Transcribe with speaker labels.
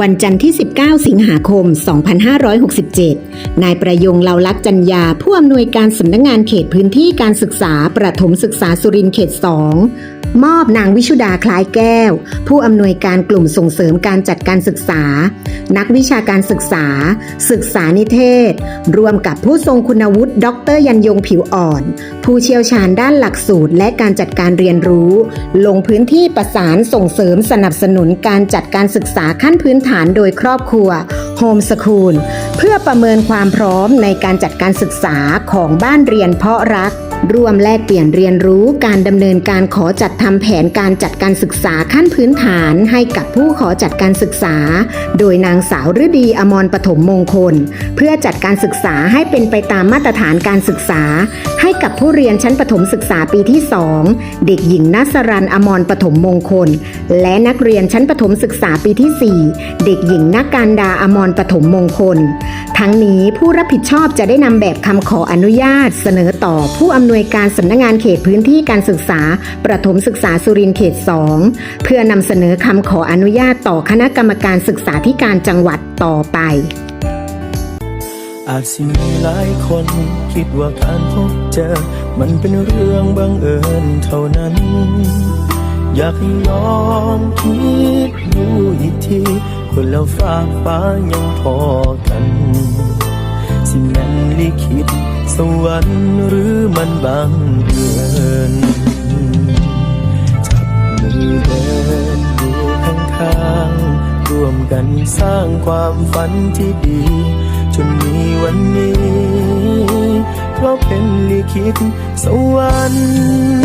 Speaker 1: วันจันทร์ที่ 19 สิงหาคม 2567 นายประยงเลาลักษจัญญาผู้อำนวยการสำนักงงานเขตพื้นที่การศึกษาประถมศึกษาสุรินทร์เขต 2 มอบนางวิชุดาคล้ายแก้ว ผู้อำนวยการกลุ่มส่งเสริมการจัดการศึกษา นักวิชาการศึกษา ศึกษานิเทศ รวมกับผู้ทรงคุณวุฒิดรยันยงผิวอ่อน ผู้เชี่ยวชาญด้านหลักสูตรและการจัดการเรียนรู้ ลงพื้นที่ประสานส่งเสริมสนับสนุนการจัดการศึกษาขั้นพื้นฐานโดยครอบครัวโฮมสคูล เพื่อประเมินความพร้อมในการจัดการศึกษาของบ้านเรียนเพาะรัก ร่วมแลกเปลี่ยนเรียนรู้การดำเนินการขอจัดทำแผนการจัดการศึกษาขั้นพื้นฐานให้กับผู้ขอจัดการศึกษา โดยนางสาวฤดีอมรปฐมมงคล เพื่อจัดการศึกษาให้เป็นไปตามมาตรฐานการศึกษา ให้กับผู้เรียนชั้นประถมศึกษาปีที่ 2 เด็กหญิงนัสรันอมรปฐมมงคล และนักเรียนชั้นประถมศึกษาปีที่ 4 เด็กหญิงนักการดาอมรปฐมมงคล ทั้งนี้ผู้รับผิดชอบจะได้นำแบบคำขออนุญาต เสนอต่อผู้อำนวยการสำนักงานเขตพื้นที่การศึกษา ประถมศึกษาสุรินทร์เขต 2 เพื่อนำเสนอคำขออนุญาตต่อคณะกรรมการศึกษาธิการจังหวัดต่อไป
Speaker 2: อาจสิมีหลายคนคิดว่าการพบเจอ มันเป็นเรื่องบังเอิญเท่านั้น อยากให้ลองคิดดูอีกทีคนแล้วฝากฟ้ายังพอกัน สิแม่นลิขิตสวรรค์หรือมันบังเอิญจับมือเดินอยู่ข้างๆร่วมกันสร้างความฝันที่ดี จนมีวันนี้ เพราะเป็นลิขิตสวรรค์